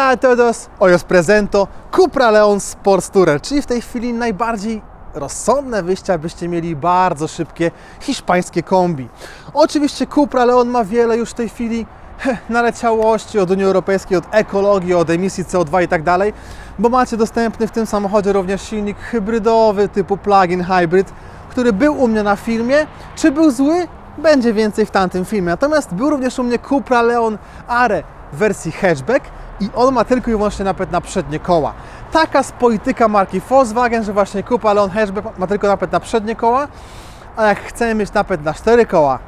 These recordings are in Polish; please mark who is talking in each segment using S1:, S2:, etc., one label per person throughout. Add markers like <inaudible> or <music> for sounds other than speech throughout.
S1: Hola a todos, hoy os presento Cupra Leon Sports Tourer, czyli w tej chwili najbardziej rozsądne wyjście, abyście mieli bardzo szybkie hiszpańskie kombi. Oczywiście Cupra Leon ma wiele już w tej chwili naleciałości od Unii Europejskiej, od ekologii, od emisji CO2 i tak dalej, bo macie dostępny w tym samochodzie również silnik hybrydowy typu plug-in hybrid, który był u mnie na filmie. Czy był zły? Będzie więcej w tamtym filmie. Natomiast był również u mnie Cupra Leon Are w wersji hatchback i on ma tylko i wyłącznie napęd na przednie koła. Taka jest polityka marki Volkswagen, że właśnie Cupra Leon hatchback ma tylko napęd na przednie koła, a jak chcemy mieć napęd na cztery koła,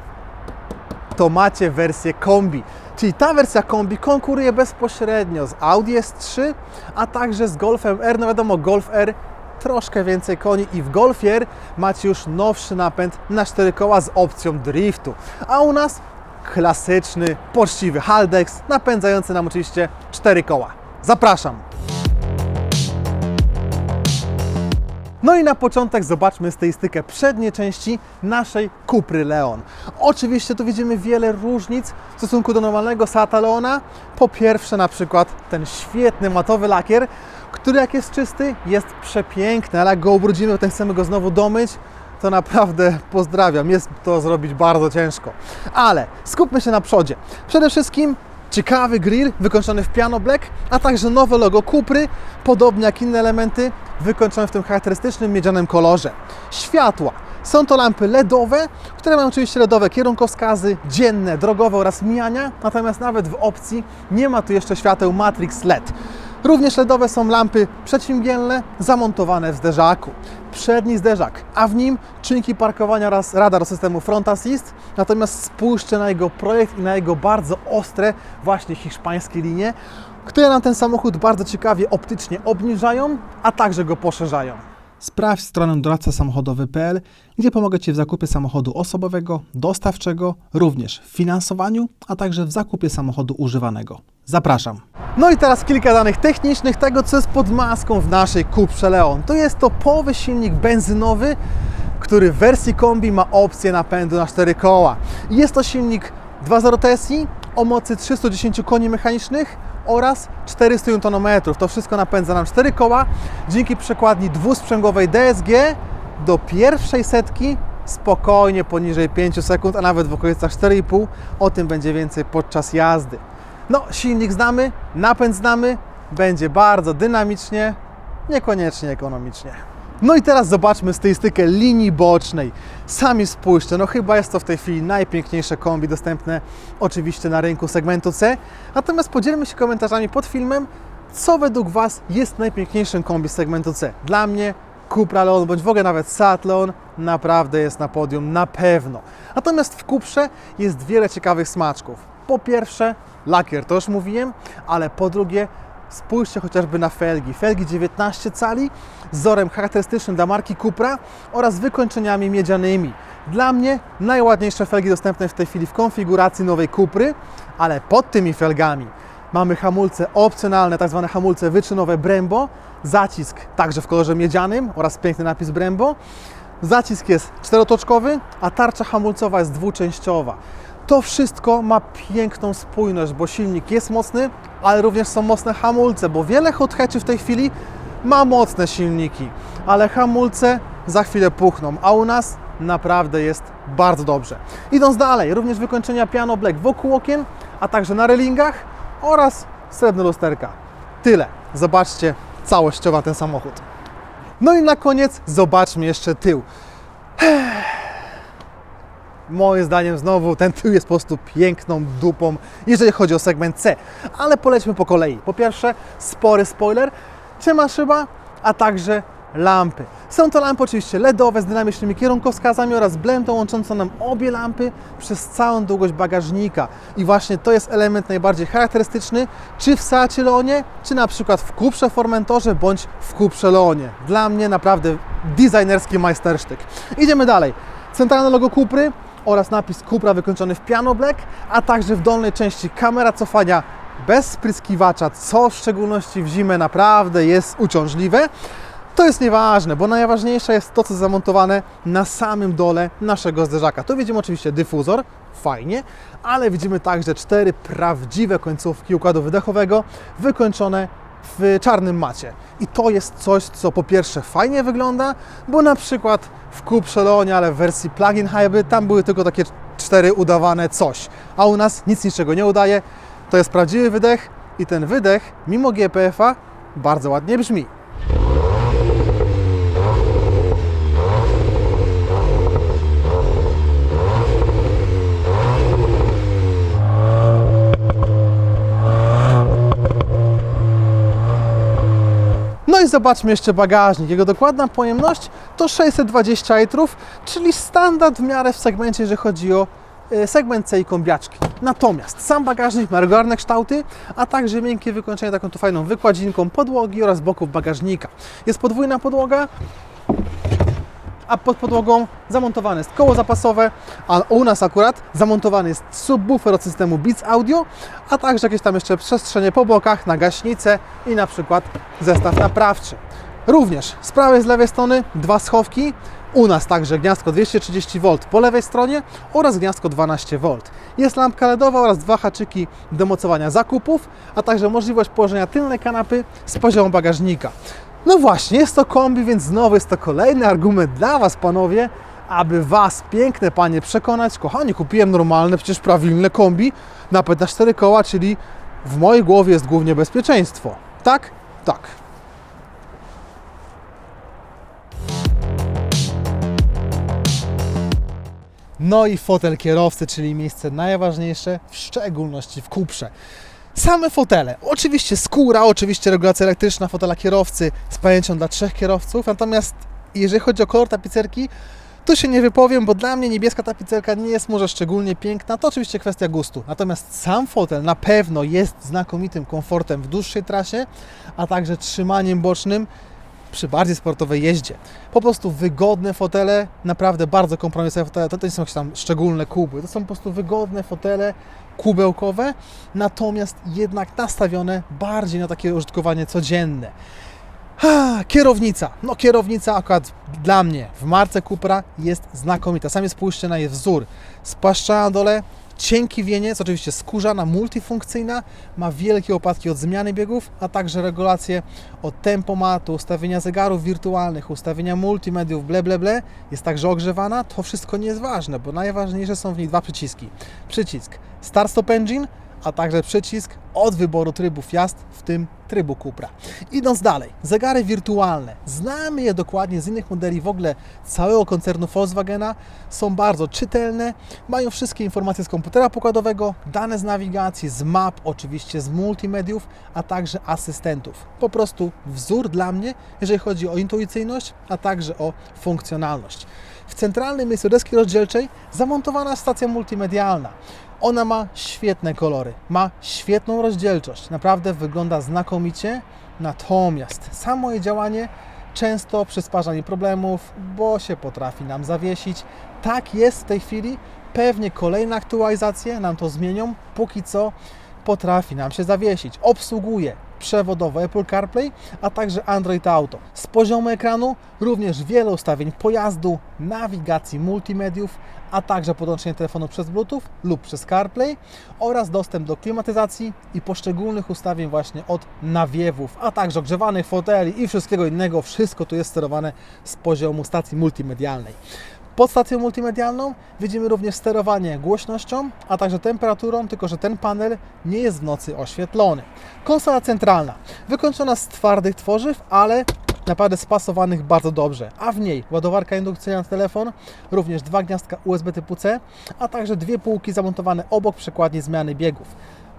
S1: to macie wersję kombi. Czyli ta wersja kombi konkuruje bezpośrednio z Audi S3, a także z Golfem R. No wiadomo, Golf R troszkę więcej koni i w Golfie R macie już nowszy napęd na 4 koła z opcją driftu. A u nas klasyczny, poczciwy Haldex napędzający nam oczywiście 4 koła. Zapraszam! No i na początek zobaczmy stylistykę przedniej części naszej Cupry Leon. Oczywiście tu widzimy wiele różnic w stosunku do normalnego Seata Leona. Po pierwsze na przykład ten świetny matowy lakier, który jak jest czysty jest przepiękny, ale jak go ubrudzimy, potem chcemy go znowu domyć, to naprawdę pozdrawiam. Jest to zrobić bardzo ciężko. Ale skupmy się na przodzie. Przede wszystkim ciekawy grill wykończony w piano black, a także nowe logo Kupry, podobnie jak inne elementy, wykończone w tym charakterystycznym miedzianym kolorze. Światła. Są to lampy LEDowe, które mają oczywiście LEDowe kierunkowskazy, dzienne, drogowe oraz mijania, natomiast nawet w opcji nie ma tu jeszcze świateł Matrix LED. Również LEDowe są lampy przeciwmgielne zamontowane w zderzaku. Przedni zderzak, a w nim czynki parkowania oraz radar systemu Front Assist. Natomiast spójrzcie na jego projekt i na jego bardzo ostre właśnie hiszpańskie linie, które nam ten samochód bardzo ciekawie optycznie obniżają, a także go poszerzają. Sprawdź stronę doradcasamochodowy.pl, gdzie pomogę Ci w zakupie samochodu osobowego, dostawczego, również w finansowaniu, a także w zakupie samochodu używanego. Zapraszam. No i teraz kilka danych technicznych tego, co jest pod maską w naszej Cuprze Leon. To jest topowy silnik benzynowy, który w wersji kombi ma opcję napędu na 4 koła. Jest to silnik 2.0 TSI o mocy 310 koni mechanicznych oraz 400 Nm. To wszystko napędza nam 4 koła dzięki przekładni dwusprzęgowej DSG do pierwszej setki spokojnie poniżej 5 sekund, a nawet w okolicach 4,5. O tym będzie więcej podczas jazdy. No, silnik znamy, napęd znamy, będzie bardzo dynamicznie, niekoniecznie ekonomicznie. No i teraz zobaczmy stylistykę linii bocznej. Sami spójrzcie, no chyba jest to w tej chwili najpiękniejsze kombi dostępne oczywiście na rynku segmentu C. Natomiast podzielmy się komentarzami pod filmem, co według Was jest najpiękniejszym kombi segmentu C. Dla mnie Cupra Leon, bądź w ogóle nawet Seat Leon naprawdę jest na podium, na pewno. Natomiast w Cuprze jest wiele ciekawych smaczków. Po pierwsze, lakier, to już mówiłem, ale po drugie, spójrzcie chociażby na felgi. Felgi 19 cali z wzorem charakterystycznym dla marki Cupra oraz wykończeniami miedzianymi. Dla mnie najładniejsze felgi dostępne w tej chwili w konfiguracji nowej Cupry, ale pod tymi felgami mamy hamulce opcjonalne, tak zwane hamulce wyczynowe Brembo, zacisk także w kolorze miedzianym oraz piękny napis Brembo. Zacisk jest czterotoczkowy, a tarcza hamulcowa jest dwuczęściowa. To wszystko ma piękną spójność, bo silnik jest mocny, ale również są mocne hamulce, bo wiele hot hatchy w tej chwili ma mocne silniki, ale hamulce za chwilę puchną, a u nas naprawdę jest bardzo dobrze. Idąc dalej, również wykończenia piano black wokół okien, a także na relingach oraz srebrne lusterka. Tyle. Zobaczcie całościowo ten samochód. No i na koniec zobaczmy jeszcze tył. Moim zdaniem znowu ten tył jest po prostu piękną dupą, jeżeli chodzi o segment C. Ale polećmy po kolei. Po pierwsze, spory spoiler, ciemna szyba, a także lampy. Są to lampy oczywiście LEDowe z dynamicznymi kierunkowskazami oraz blendą łączącą nam obie lampy przez całą długość bagażnika. I właśnie to jest element najbardziej charakterystyczny, czy w Seacie Leonie, czy na przykład w Cuprze Formentorze, bądź w Cuprze Leonie. Dla mnie naprawdę designerski majstersztyk. Idziemy dalej. Centralne logo Cupry, oraz napis Cupra wykończony w piano black, a także w dolnej części kamera cofania bez spryskiwacza, co w szczególności w zimę naprawdę jest uciążliwe. To jest nieważne, bo najważniejsze jest to, co zamontowane na samym dole naszego zderzaka. Tu widzimy oczywiście dyfuzor, fajnie, ale widzimy także cztery prawdziwe końcówki układu wydechowego wykończone w czarnym macie. I to jest coś, co po pierwsze fajnie wygląda, bo na przykład w Coupe Leonie, ale w wersji plug-in hybrid, tam były tylko takie cztery udawane coś, a u nas nic niczego nie udaje. To jest prawdziwy wydech i ten wydech, mimo GPF-a, bardzo ładnie brzmi. I zobaczmy jeszcze bagażnik. Jego dokładna pojemność to 620 litrów, czyli standard w miarę w segmencie, jeżeli chodzi o e, segment C i kombiaczki. Natomiast sam bagażnik ma regularne kształty, a także miękkie wykończenie taką tu fajną wykładzinką podłogi oraz boków bagażnika. Jest podwójna podłoga, a pod podłogą zamontowane jest koło zapasowe, a u nas akurat zamontowany jest subwoofer od systemu Beats Audio, a także jakieś tam jeszcze przestrzenie po bokach na gaśnicę i na przykład zestaw naprawczy. Również z prawej, z lewej strony dwa schowki, u nas także gniazdko 230V po lewej stronie oraz gniazdko 12V. Jest lampka LEDowa oraz dwa haczyki do mocowania zakupów, a także możliwość położenia tylnej kanapy z poziomu bagażnika. No właśnie, jest to kombi, więc znowu jest to kolejny argument dla Was, panowie, aby Was, piękne panie, przekonać. Kochani, kupiłem normalne, przecież prawilne kombi, napęd na cztery koła, czyli w mojej głowie jest głównie bezpieczeństwo. Tak? Tak. No i fotel kierowcy, czyli miejsce najważniejsze, w szczególności w kuprze. Same fotele. Oczywiście skóra, oczywiście regulacja elektryczna fotela kierowcy z pamięcią dla trzech kierowców. Natomiast jeżeli chodzi o kolor tapicerki, to się nie wypowiem, bo dla mnie niebieska tapicerka nie jest może szczególnie piękna. To oczywiście kwestia gustu. Natomiast sam fotel na pewno jest znakomitym komfortem w dłuższej trasie, a także trzymaniem bocznym przy bardziej sportowej jeździe. Po prostu wygodne fotele, naprawdę bardzo kompromisowe fotele. To, to nie są jakieś tam szczególne kuby, to są po prostu wygodne fotele kubełkowe, natomiast jednak nastawione bardziej na takie użytkowanie codzienne. Ha, kierownica. No kierownica akurat dla mnie w marce Cupra jest znakomita. Sami spójrzcie na jej wzór. Spłaszczana na dole, cienki wieniec, oczywiście skórzana, multifunkcyjna, ma wielkie opadki od zmiany biegów, a także regulacje od tempomatu, ustawienia zegarów wirtualnych, ustawienia multimediów, ble, ble, ble. Jest także ogrzewana. To wszystko nie jest ważne, bo najważniejsze są w niej dwa przyciski. Przycisk Start Stop Engine, a także przycisk od wyboru trybów jazd, w tym trybu Cupra. Idąc dalej, zegary wirtualne. Znamy je dokładnie z innych modeli w ogóle całego koncernu Volkswagena. Są bardzo czytelne, mają wszystkie informacje z komputera pokładowego, dane z nawigacji, z map, oczywiście z multimediów, a także asystentów. Po prostu wzór dla mnie, jeżeli chodzi o intuicyjność, a także o funkcjonalność. W centralnym miejscu deski rozdzielczej zamontowana stacja multimedialna. Ona ma świetne kolory, ma świetną rozdzielczość, naprawdę wygląda znakomicie. Natomiast samo jej działanie często przysparza mi problemów, bo się potrafi nam zawiesić. Tak jest w tej chwili. Pewnie kolejne aktualizacje nam to zmienią. Póki co potrafi nam się zawiesić. Obsługuje przewodowo Apple CarPlay, a także Android Auto. Z poziomu ekranu również wiele ustawień pojazdu, nawigacji multimediów, a także podłączenie telefonu przez Bluetooth lub przez CarPlay oraz dostęp do klimatyzacji i poszczególnych ustawień właśnie od nawiewów, a także ogrzewanych foteli i wszystkiego innego. Wszystko tu jest sterowane z poziomu stacji multimedialnej. Pod stacją multimedialną widzimy również sterowanie głośnością, a także temperaturą, tylko że ten panel nie jest w nocy oświetlony. Konsola centralna, wykończona z twardych tworzyw, ale naprawdę spasowanych bardzo dobrze, a w niej ładowarka indukcyjna na telefon, również dwa gniazdka USB typu C, a także dwie półki zamontowane obok przekładni zmiany biegów.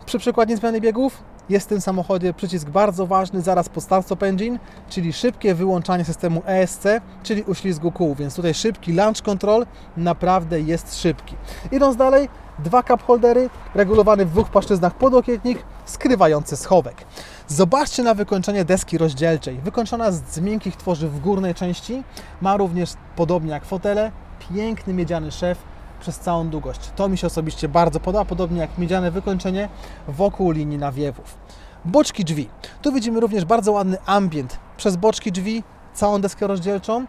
S1: Przy przykładni zmiany biegów jest w tym samochodzie przycisk bardzo ważny zaraz po Start Stop Engine, czyli szybkie wyłączanie systemu ESC, czyli uślizgu kół, więc tutaj szybki launch control naprawdę jest szybki. Idąc dalej, dwa cup holdery, regulowany w dwóch płaszczyznach podłokietnik, skrywający schowek. Zobaczcie na wykończenie deski rozdzielczej. Wykończona z miękkich tworzyw w górnej części, ma również, podobnie jak fotele, piękny miedziany szef, przez całą długość. To mi się osobiście bardzo podoba, podobnie jak miedziane wykończenie wokół linii nawiewów. Boczki drzwi. Tu widzimy również bardzo ładny ambient przez boczki drzwi, całą deskę rozdzielczą.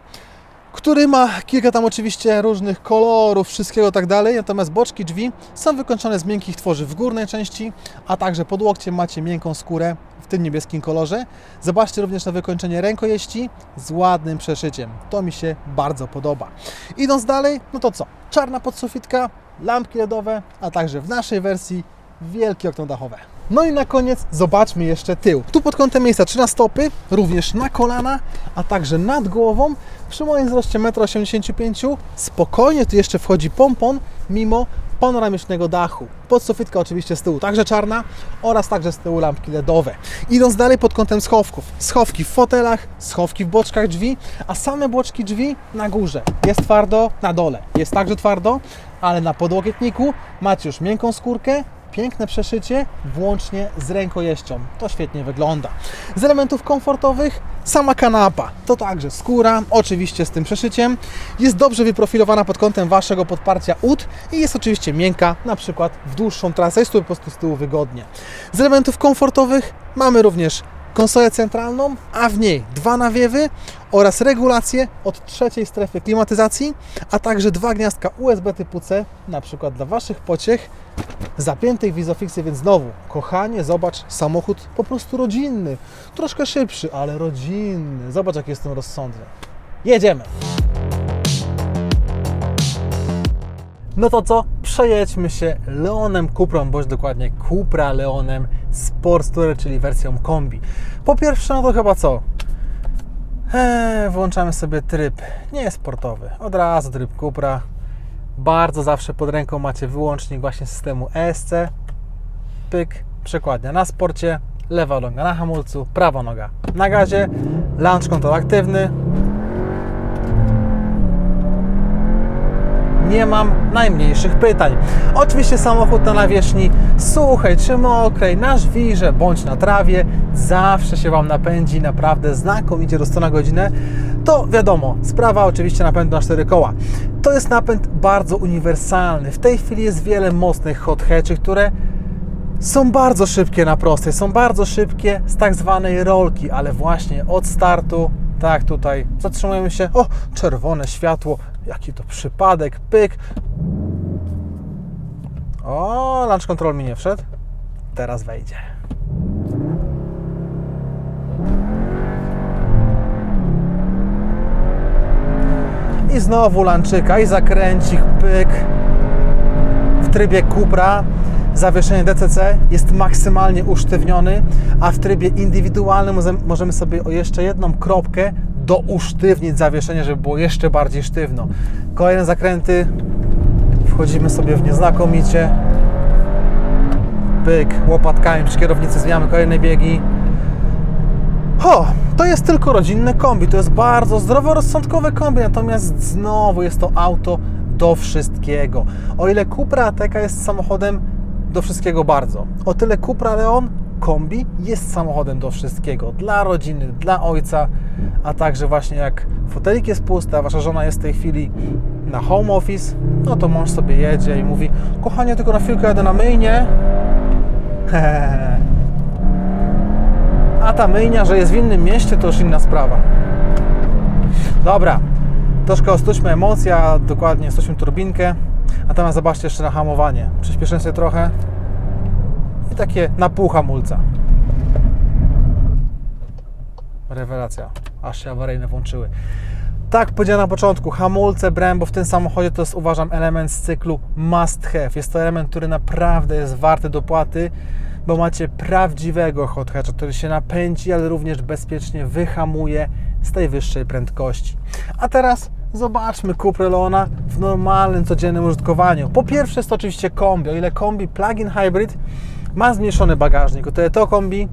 S1: Który ma kilka tam oczywiście różnych kolorów, wszystkiego tak dalej, natomiast boczki drzwi są wykończone z miękkich tworzyw w górnej części, a także pod łokciem macie miękką skórę w tym niebieskim kolorze. Zobaczcie również na wykończenie rękojeści z ładnym przeszyciem. To mi się bardzo podoba. Idąc dalej, no to co? Czarna podsufitka, lampki LEDowe, a także w naszej wersji wielkie okno dachowe. No i na koniec zobaczmy jeszcze tył. Tu pod kątem miejsca 3 na stopy, również na kolana, a także nad głową. Przy moim wzroście 1,85 m spokojnie tu jeszcze wchodzi pompon, mimo panoramicznego dachu. Podsufitka oczywiście z tyłu także czarna oraz także z tyłu lampki LEDowe. Idąc dalej pod kątem schowków. Schowki w fotelach, schowki w boczkach drzwi, a same boczki drzwi na górze. Jest twardo, na dole jest także twardo, ale na podłokietniku macie już miękką skórkę, piękne przeszycie, włącznie z rękojeścią. To świetnie wygląda. Z elementów komfortowych sama kanapa. To także skóra, oczywiście z tym przeszyciem. Jest dobrze wyprofilowana pod kątem Waszego podparcia ud i jest oczywiście miękka, na przykład w dłuższą trasę. Jest tu po prostu z tyłu wygodnie. Z elementów komfortowych mamy również konsolę centralną, a w niej dwa nawiewy oraz regulacje od trzeciej strefy klimatyzacji, a także dwa gniazdka USB typu C, na przykład dla Waszych pociech zapiętych w Isofixie, więc znowu, kochanie, zobacz, samochód po prostu rodzinny, troszkę szybszy, ale rodzinny. Zobacz, jak jestem rozsądny. Jedziemy! No to co? Przejedźmy się Leonem Cuprą, bądź dokładnie Cupra Leonem Sport Tourer, czyli wersją kombi. Po pierwsze, no to chyba co? Eee, włączamy sobie tryb nie sportowy. Od razu tryb Cupra. Bardzo zawsze pod ręką macie wyłącznik właśnie systemu ESC. Pyk, przekładnia na sporcie, lewa noga na hamulcu, prawa noga na gazie, launch control aktywny, nie mam najmniejszych pytań. Oczywiście samochód na nawierzchni suchej czy mokrej, na żwirze bądź na trawie, zawsze się Wam napędzi naprawdę znakomicie do 100 na godzinę. To wiadomo, sprawa oczywiście napędu na 4 koła. To jest napęd bardzo uniwersalny. W tej chwili jest wiele mocnych hot hatchy, które są bardzo szybkie na prostej, są bardzo szybkie z tak zwanej rolki, ale właśnie od startu, tak tutaj, zatrzymujemy się, o, czerwone światło, jaki to przypadek, pyk. O, launch control mi nie wszedł, teraz wejdzie. I znowu lanczyka, i zakręcik, pyk. W trybie Cupra zawieszenie DCC jest maksymalnie usztywniony, a w trybie indywidualnym możemy sobie o jeszcze jedną kropkę dousztywnić zawieszenie, żeby było jeszcze bardziej sztywno. Kolejne zakręty, wchodzimy sobie w nieznakomicie. Pyk, łopatkami przy kierownicy zmieniamy kolejne biegi. Ho, to jest tylko rodzinne kombi, to jest bardzo zdroworozsądkowe kombi, natomiast znowu jest to auto do wszystkiego. O ile Cupra Ateca jest samochodem do wszystkiego bardzo, o tyle Cupra Leon kombi jest samochodem do wszystkiego. Dla rodziny, dla ojca, a także właśnie jak fotelik jest pusty, a wasza żona jest w tej chwili na home office, no to mąż sobie jedzie i mówi kochanie, tylko na chwilkę jadę na myjnie. <laughs> A ta myjnia, że jest w innym mieście, to już inna sprawa. Dobra, troszkę ostućmy emocje, a dokładnie ostućmy turbinkę. Natomiast zobaczcie jeszcze na hamowanie. Przyspieszę sobie trochę takie na pół hamulca. Rewelacja, aż się awaryjne włączyły. Tak powiedziałem na początku, hamulce Brembo w tym samochodzie to jest uważam element z cyklu must have. Jest to element, który naprawdę jest warty dopłaty, bo macie prawdziwego hot hatcha, który się napędzi, ale również bezpiecznie wyhamuje z tej wyższej prędkości. A teraz zobaczmy Cupra Leona w normalnym, codziennym użytkowaniu. Po pierwsze jest to oczywiście kombi, o ile kombi plug-in hybrid ma zmniejszony bagażnik, o tyle to kombi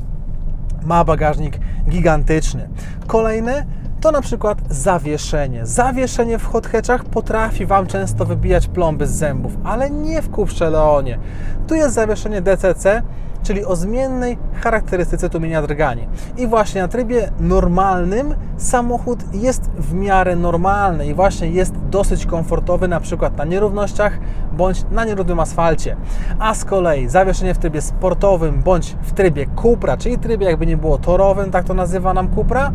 S1: ma bagażnik gigantyczny. Kolejne to na przykład zawieszenie. Zawieszenie w hot hatchach potrafi Wam często wybijać plomby z zębów, ale nie w Cuprze Leonie. Tu jest zawieszenie DCC, czyli o zmiennej charakterystyce tłumienia drgani. I właśnie na trybie normalnym samochód jest w miarę normalny i właśnie jest dosyć komfortowy, na przykład na nierównościach bądź na nierównym asfalcie. A z kolei zawieszenie w trybie sportowym bądź w trybie Cupra, czyli trybie jakby nie było torowym, tak to nazywa nam Cupra,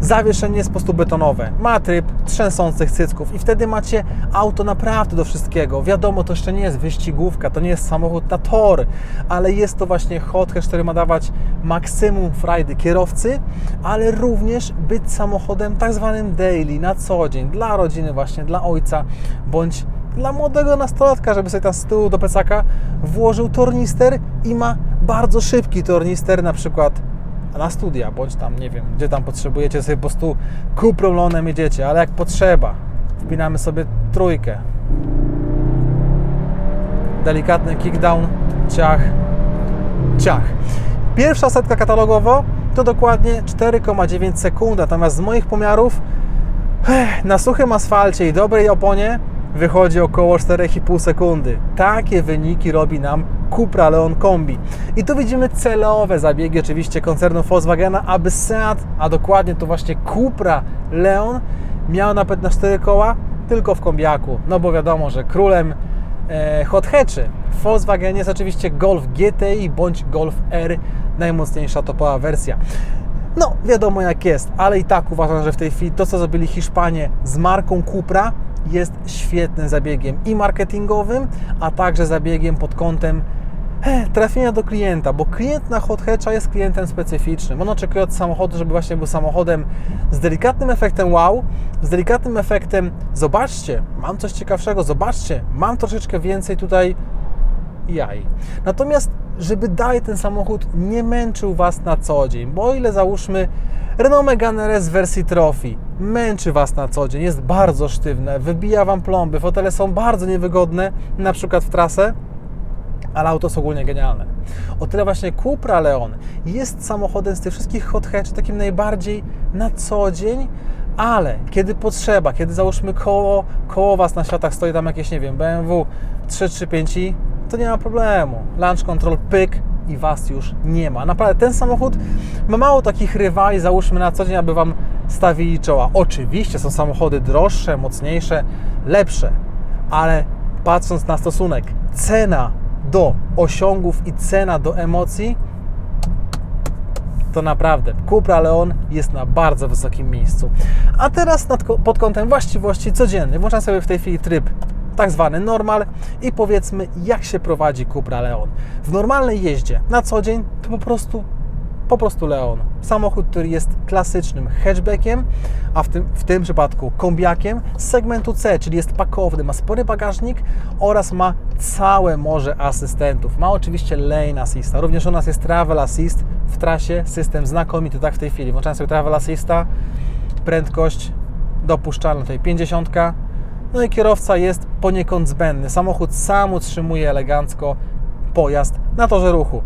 S1: zawieszenie jest po prostu betonowe. Ma tryb trzęsących cycków i wtedy macie auto naprawdę do wszystkiego. Wiadomo, to jeszcze nie jest wyścigówka, to nie jest samochód na tor, ale jest to właśnie hot hatch, który ma dawać maksimum frajdy kierowcy, ale również być samochodem tak zwanym daily, na co dzień, dla rodziny właśnie, dla ojca, bądź dla młodego nastolatka, żeby sobie tam z tyłu do plecaka włożył tornister i ma bardzo szybki tornister, na przykład na studia, bądź tam, nie wiem, gdzie tam potrzebujecie sobie po prostu kuprolonem jedziecie, ale jak potrzeba, wpinamy sobie trójkę. Delikatny kickdown, ciach, ciach. Pierwsza setka katalogowo to dokładnie 4,9 sekundy, natomiast z moich pomiarów ech, na suchym asfalcie i dobrej oponie wychodzi około 4,5 sekundy. Takie wyniki robi nam Cupra Leon Kombi. I tu widzimy celowe zabiegi oczywiście koncernu Volkswagena, aby Seat, a dokładnie to właśnie Cupra Leon miał napęd na 4 koła tylko w kombiaku. No bo wiadomo, że królem e, hot hatchy w Volkswagenie jest oczywiście Golf GTI bądź Golf R, najmocniejsza topowa wersja. No, wiadomo jak jest, ale i tak uważam, że w tej chwili to, co zrobili Hiszpanie z marką Cupra, jest świetnym zabiegiem i marketingowym, a także zabiegiem pod kątem trafienia do klienta, bo klient na hot hatcha jest klientem specyficznym. On oczekuje od samochodu, żeby właśnie był samochodem z delikatnym efektem wow, z delikatnym efektem zobaczcie, mam coś ciekawszego, zobaczcie, mam troszeczkę więcej tutaj jaj. Natomiast, żeby dalej ten samochód nie męczył Was na co dzień, bo o ile załóżmy Renault Megane RS w wersji Trophy męczy Was na co dzień, jest bardzo sztywne, wybija Wam plomby, fotele są bardzo niewygodne, na przykład w trasę, ale auto jest ogólnie genialne. O tyle właśnie Cupra Leon jest samochodem z tych wszystkich hot hatch takim najbardziej na co dzień, ale kiedy potrzeba, kiedy załóżmy koło, koło Was na światach stoi tam jakieś, nie wiem, BMW 335i, to nie ma problemu. Launch control, pyk i Was już nie ma. Naprawdę ten samochód ma mało takich rywali, załóżmy na co dzień, aby Wam stawili czoła. Oczywiście są samochody droższe, mocniejsze, lepsze, ale patrząc na stosunek cena do osiągów i cena do emocji, to naprawdę Cupra Leon jest na bardzo wysokim miejscu. A teraz nad, pod kątem właściwości codziennych włączam sobie w tej chwili tryb tak zwany normal i powiedzmy jak się prowadzi Cupra Leon. W normalnej jeździe na co dzień to po prostu po prostu Leon. Samochód, który jest klasycznym hatchbackiem, a w tym, w tym przypadku kombiakiem z segmentu C, czyli jest pakowny, ma spory bagażnik oraz ma całe morze asystentów. Ma oczywiście lane assista, również u nas jest travel assist w trasie, system znakomity, tak w tej chwili. Włączamy sobie travel assista, prędkość dopuszczalna tutaj 50, no i kierowca jest poniekąd zbędny. Samochód sam utrzymuje elegancko pojazd na torze ruchu.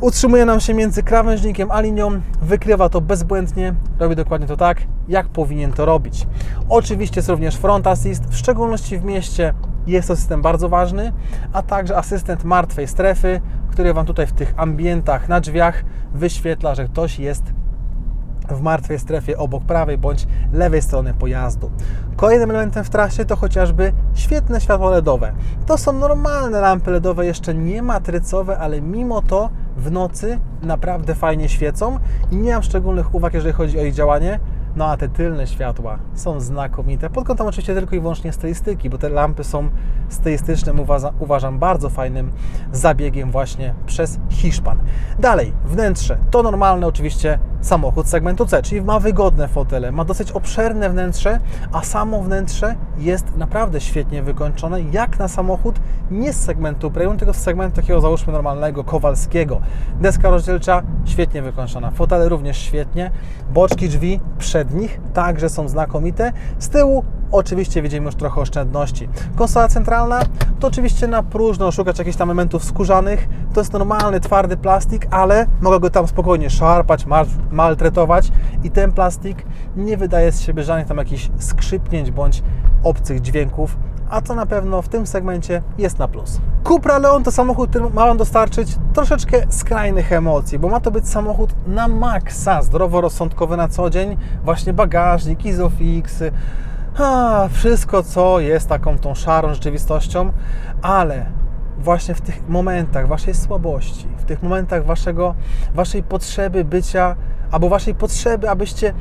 S1: Utrzymuje nam się między krawężnikiem a linią, wykrywa to bezbłędnie, robi dokładnie to tak, jak powinien to robić. Oczywiście jest również front assist, w szczególności w mieście jest to system bardzo ważny, a także asystent martwej strefy, który Wam tutaj w tych ambientach na drzwiach wyświetla, że ktoś jest w martwej strefie obok prawej bądź lewej strony pojazdu. Kolejnym elementem w trasie to chociażby świetne światło LEDowe. To są normalne lampy LEDowe, jeszcze nie matrycowe, ale mimo to w nocy naprawdę fajnie świecą i nie mam szczególnych uwag, jeżeli chodzi o ich działanie. No a te tylne światła są znakomite. Pod kątem oczywiście tylko i wyłącznie stylistyki, bo te lampy są stylistycznym, uważam, uważam bardzo fajnym zabiegiem właśnie przez Hiszpan. Dalej, wnętrze. To normalne oczywiście samochód segmentu C, czyli ma wygodne fotele, ma dosyć obszerne wnętrze, a samo wnętrze jest naprawdę świetnie wykończone, jak na samochód nie z segmentu premium, tylko z segmentu takiego załóżmy normalnego, kowalskiego. Deska rozdzielcza świetnie wykończona, fotele również świetnie, boczki drzwi przednich także są znakomite, z tyłu oczywiście widzimy już trochę oszczędności. Konsola centralna to oczywiście na próżno szukać jakichś tam elementów skórzanych. To jest normalny, twardy plastik, ale mogę go tam spokojnie szarpać, maltretować i ten plastik nie wydaje z siebie żadnych tam jakichś skrzypnięć bądź obcych dźwięków, a to na pewno w tym segmencie jest na plus. Cupra Leon to samochód, który ma Wam dostarczyć troszeczkę skrajnych emocji, bo ma to być samochód na maksa, zdroworozsądkowy na co dzień, właśnie bagażnik, Isofix, a, wszystko, co jest taką tą szarą rzeczywistością, ale właśnie w tych momentach waszej słabości, w tych momentach waszego, waszej potrzeby bycia, albo waszej potrzeby, abyście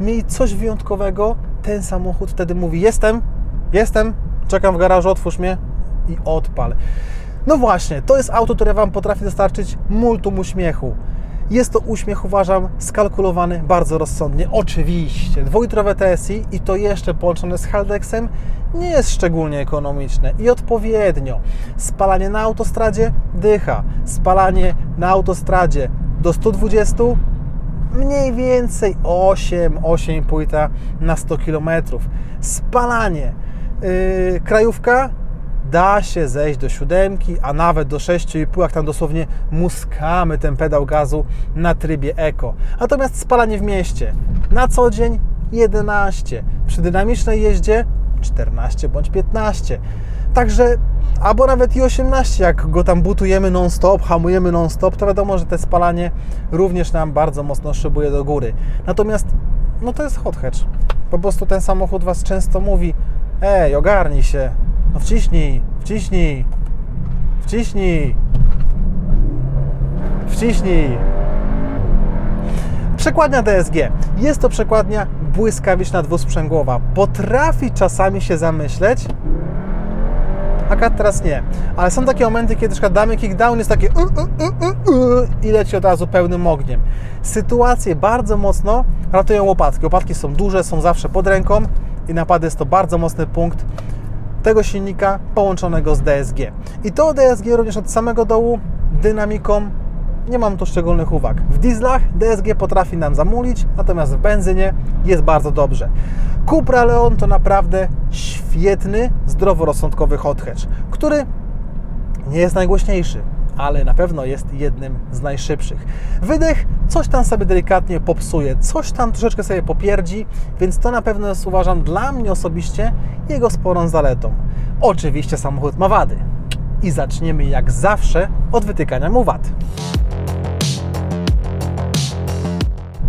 S1: mieli coś wyjątkowego, ten samochód wtedy mówi: Jestem, jestem, czekam w garażu, otwórz mnie i odpal. No właśnie, to jest auto, które Wam potrafi dostarczyć multum uśmiechu. Jest to uśmiech, uważam, skalkulowany bardzo rozsądnie. Oczywiście, dwulitrowe TSI i to jeszcze połączone z Haldexem nie jest szczególnie ekonomiczne i odpowiednio. Spalanie na autostradzie dycha, spalanie na autostradzie do 120 mniej więcej 8, 8,5 na 100 km. Spalanie yy, krajówka da się zejść do siódemki, a nawet do 6,5, jak tam dosłownie muskamy ten pedał gazu na trybie eko. Natomiast spalanie w mieście na co dzień 11, przy dynamicznej jeździe 14 bądź 15. Także albo nawet i 18, jak go tam butujemy non-stop, hamujemy non-stop, to wiadomo, że te spalanie również nam bardzo mocno szybuje do góry. Natomiast no to jest hot hatch. Po prostu ten samochód Was często mówi ej, ogarnij się, no wciśnij, wciśnij, wciśnij, wciśnij. Przekładnia DSG. Jest to przekładnia błyskawiczna dwusprzęgłowa. Potrafi czasami się zamyśleć, Akurat teraz nie. Ale są takie momenty, kiedy na damy kickdown, jest takie uh, uh, i leci od razu pełnym ogniem. Sytuacje bardzo mocno ratują łopatki. Łopatki są duże, są zawsze pod ręką i napady jest to bardzo mocny punkt tego silnika połączonego z DSG. I to DSG również od samego dołu dynamiką nie mam tu szczególnych uwag. W dieslach DSG potrafi nam zamulić, natomiast w benzynie jest bardzo dobrze. Cupra Leon to naprawdę świetny, zdroworozsądkowy hot hatch, który nie jest najgłośniejszy, ale na pewno jest jednym z najszybszych. Wydech coś tam sobie delikatnie popsuje, coś tam troszeczkę sobie popierdzi, więc to na pewno jest, uważam, dla mnie osobiście jego sporą zaletą. Oczywiście samochód ma wady. I zaczniemy jak zawsze od wytykania mu wad.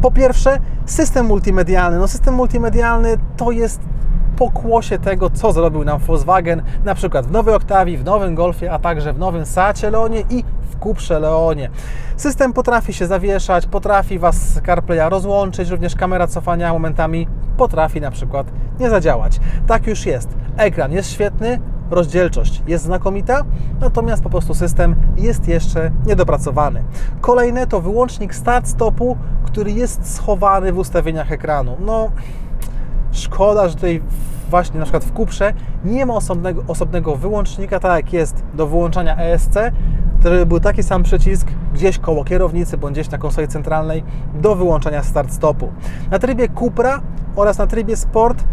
S1: Po pierwsze, system multimedialny. No, system multimedialny to jest pokłosie tego, co zrobił nam Volkswagen, na przykład w nowej Octavii, w nowym Golfie, a także w nowym Seacie Leonie i w Cuprze Leonie. System potrafi się zawieszać, potrafi Was z CarPlaya rozłączyć, również kamera cofania momentami potrafi na przykład nie zadziałać. Tak już jest. Ekran jest świetny, rozdzielczość jest znakomita, natomiast po prostu system jest jeszcze niedopracowany. Kolejne to wyłącznik start-stopu, który jest schowany w ustawieniach ekranu. No, szkoda, że tutaj właśnie na przykład w Kuprze nie ma osobnego, osobnego wyłącznika, tak jak jest do wyłączania ESC, który był taki sam przycisk gdzieś koło kierownicy bądź gdzieś na konsoli centralnej do wyłączania start-stopu. Na trybie Cupra oraz na trybie Sport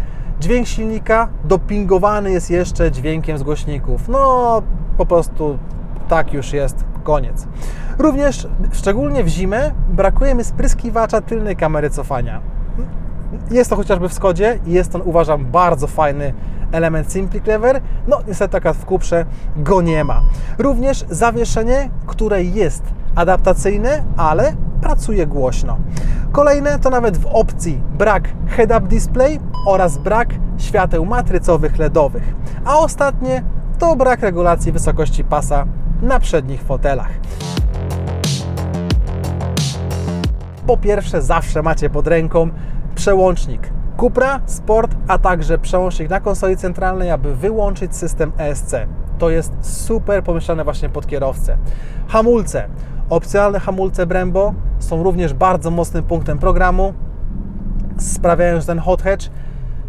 S1: Dźwięk silnika dopingowany jest jeszcze dźwiękiem z głośników. No, po prostu tak już jest, koniec. Również, szczególnie w zimę, brakuje mi spryskiwacza tylnej kamery cofania. Jest to chociażby w Skodzie i jest to, uważam, bardzo fajny element Simply Clever. No, niestety taka w Kuprze go nie ma. Również zawieszenie, które jest adaptacyjne, ale pracuje głośno. Kolejne to nawet w opcji brak head-up display oraz brak świateł matrycowych LEDowych. A ostatnie to brak regulacji wysokości pasa na przednich fotelach. Po pierwsze, zawsze macie pod ręką przełącznik Cupra, Sport, a także przełącznik na konsoli centralnej, aby wyłączyć system ESC. To jest super pomyślane właśnie pod kierowcę. Hamulce. Opcjonalne hamulce Brembo są również bardzo mocnym punktem programu. Sprawiają, że ten hot hatch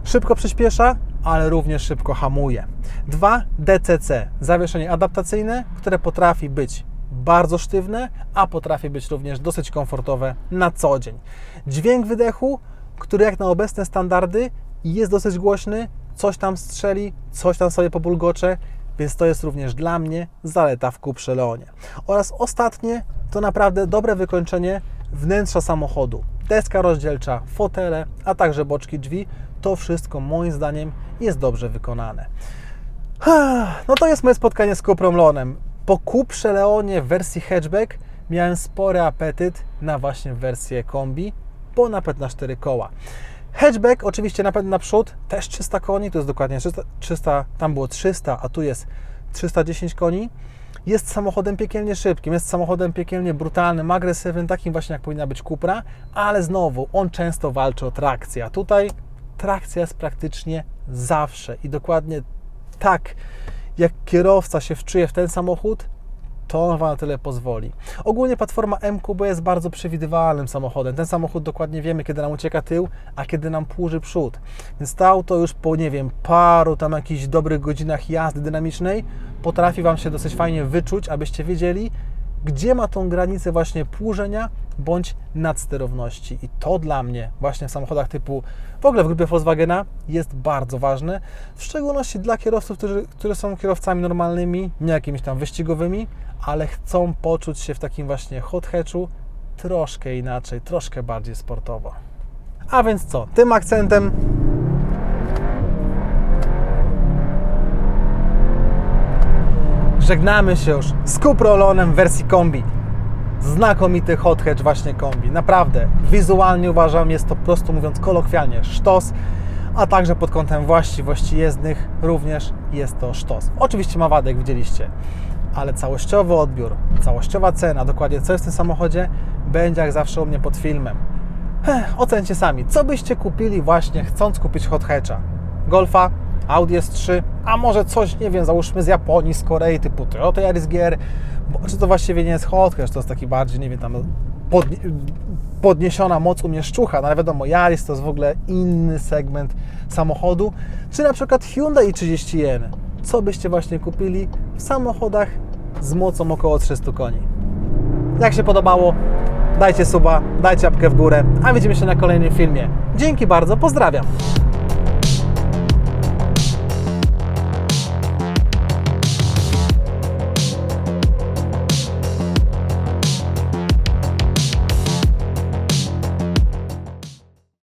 S1: szybko przyspiesza, ale również szybko hamuje. Dwa DCC, zawieszenie adaptacyjne, które potrafi być bardzo sztywne, a potrafi być również dosyć komfortowe na co dzień. Dźwięk wydechu, który jak na obecne standardy jest dosyć głośny, coś tam strzeli, coś tam sobie pobulgocze, więc to jest również dla mnie zaleta w Cuprze Leonie. Oraz ostatnie to naprawdę dobre wykończenie wnętrza samochodu. Deska rozdzielcza, fotele, a także boczki drzwi. To wszystko moim zdaniem jest dobrze wykonane. No to jest moje spotkanie z Cuprą Leonem. Po Cuprze Leonie w wersji hatchback miałem spory apetyt na właśnie wersję kombi, bo napęd na 4 koła. Hatchback oczywiście napęd naprzód, też 300 koni, to jest dokładnie 300, 300, tam było 300, a tu jest 310 koni. Jest samochodem piekielnie szybkim, jest samochodem piekielnie brutalnym, agresywnym, takim właśnie jak powinna być Cupra, ale znowu on często walczy o trakcję, a tutaj trakcja jest praktycznie zawsze i dokładnie tak, jak kierowca się wczuje w ten samochód, to on Wam na tyle pozwoli. Ogólnie platforma MQB jest bardzo przewidywalnym samochodem. Ten samochód dokładnie wiemy, kiedy nam ucieka tył, a kiedy nam płuży przód. Więc to auto już po, nie wiem, paru tam jakichś dobrych godzinach jazdy dynamicznej potrafi Wam się dosyć fajnie wyczuć, abyście wiedzieli, gdzie ma tą granicę właśnie płużenia bądź nadsterowności. I to dla mnie właśnie w samochodach typu, w ogóle w grupie Volkswagena jest bardzo ważne, w szczególności dla kierowców, którzy, którzy są kierowcami normalnymi, nie jakimiś tam wyścigowymi, ale chcą poczuć się w takim właśnie hot hatchu troszkę inaczej, troszkę bardziej sportowo. A więc co, tym akcentem żegnamy się już z Cuprolonem w wersji kombi. Znakomity hot hatch właśnie kombi. Naprawdę, wizualnie uważam, jest to po prostu mówiąc kolokwialnie sztos, a także pod kątem właściwości jezdnych również jest to sztos. Oczywiście ma wady, jak widzieliście, ale całościowy odbiór, całościowa cena, dokładnie co jest w tym samochodzie, będzie jak zawsze u mnie pod filmem. Ech, ocencie sami, co byście kupili właśnie chcąc kupić hot hatcha? Golfa, Audi S3, a może coś, nie wiem, załóżmy z Japonii, z Korei, typu Toyota Yaris GR, bo, czy to właściwie nie jest hot hatch, to jest taki bardziej, nie wiem, tam podnie, podniesiona moc umieszczucha, no ale wiadomo, Yaris to jest w ogóle inny segment samochodu, czy na przykład Hyundai i30N, co byście właśnie kupili w samochodach z mocą około 300 koni. Jak się podobało, dajcie suba, dajcie apkę w górę, a widzimy się na kolejnym filmie. Dzięki bardzo, pozdrawiam!